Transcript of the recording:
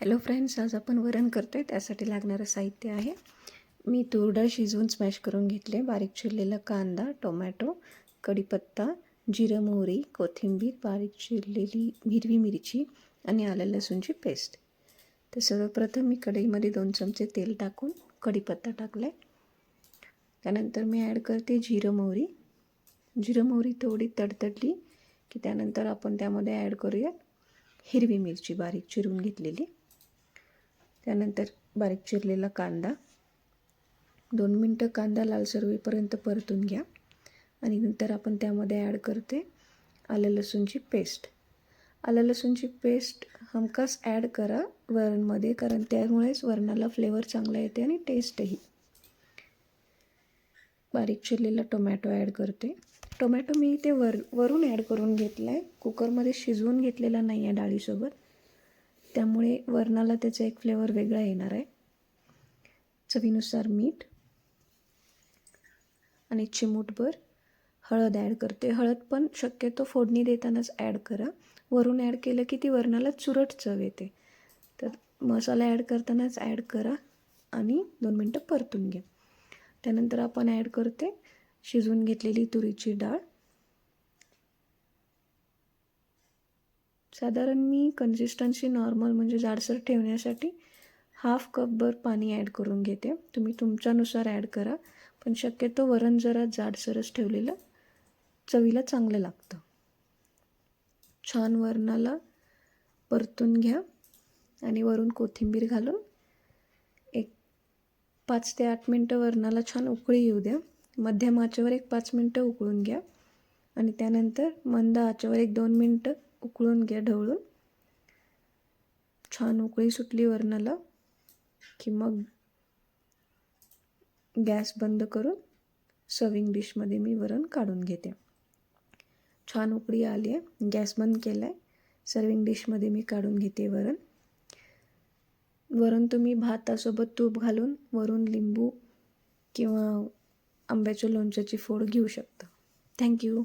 Hello friends आज आपण वरण करतो आहे त्यासाठी लागणारं साहित्य आहे. मी तूरडाळ शिजवून स्मॅश करून घेतले. बारीक चिरलेला कांदा टोमॅटो कढीपत्ता जिरं मोहरी कोथिंबीर बारीक चिरलेली हिरवी मिरची आणि आलं लसूणची पेस्ट तर सर्वप्रथम मी कढईमध्ये दोन चमचे तेल टाकून कढीपत्ता टाकला आहे त्यानंतर मी ॲड करते जिरं मोहरी. जिरं मोहरी थोडी तडतडली की त्यानंतर आपण त्यामध्ये ॲड करूया हिरवी मिरची बारीक चिरून घेतलेली. त्यानंतर बारीक चिरलेला कांदा. दोन मिनटं कांदा लालसर होईपर्यंत परतून घ्या. आणि नंतर आपण त्यामध्ये ॲड करते आलं लसूणची पेस्ट आलं लसूणची पेस्ट हमखास ॲड करा वरणमध्ये कारण त्यामुळेच वरणाला फ्लेवर चांगला येते आणि टेस्टही बारीक चिरलेला टोमॅटो ॲड करते. टोमॅटो मी इथे वर वरून ॲड करून घेतला आहे कुकरमध्ये शिजवून घेतलेला नाही आहे डाळीसोबत. त्यामुळे वरणाला त्याचा एक फ्लेवर वेगळा येणार आहे. चवीनुसार मीठ आणि चिमूटभर हळद ॲड करते. हळद पण शक्यतो फोडणी देतानाच ॲड करा. वरून ॲड केलं की ती वरणाला चुरट चव येते. तर मसाला ॲड करतानाच ॲड करा आणि दोन मिनटं परतून घ्या. त्यानंतर आपण ॲड करते शिजवून घेतलेली तुरीची डाळ. साधारण मी कन्सिस्टन्सी नॉर्मल म्हणजे जाडसर ठेवण्यासाठी हाफ कपभर पाणी ॲड करून घेते. तुम्ही तुमच्यानुसार ॲड करा. पण शक्यतो वरण जरा जाडसरच ठेवलेलं चवीला चांगलं लागतं. छान वरणाला परतून घ्या आणि वरून कोथिंबीर घालून एक पाच ते आठ मिनटं वरणाला छान उकळी येऊ द्या. मध्यम आचेवर एक पाच मिनटं उकळून घ्या. आणि त्यानंतर मंद आचेवर एक दोन मिनटं उकळून घ्या ढवळून. छान उकळी सुटली वरणाला की मग गॅस बंद करून सर्विंग डिशमध्ये मी वरण काढून घेते. छान उकळी आली आहे. गॅस बंद केला आहे सर्विंग डिशमध्ये मी काढून घेते वरण. वरण तुम्ही भातासोबत तूप घालून वरून लिंबू किंवा आंब्याच्या लोणच्याची फोड घेऊ शकता. थँक्यू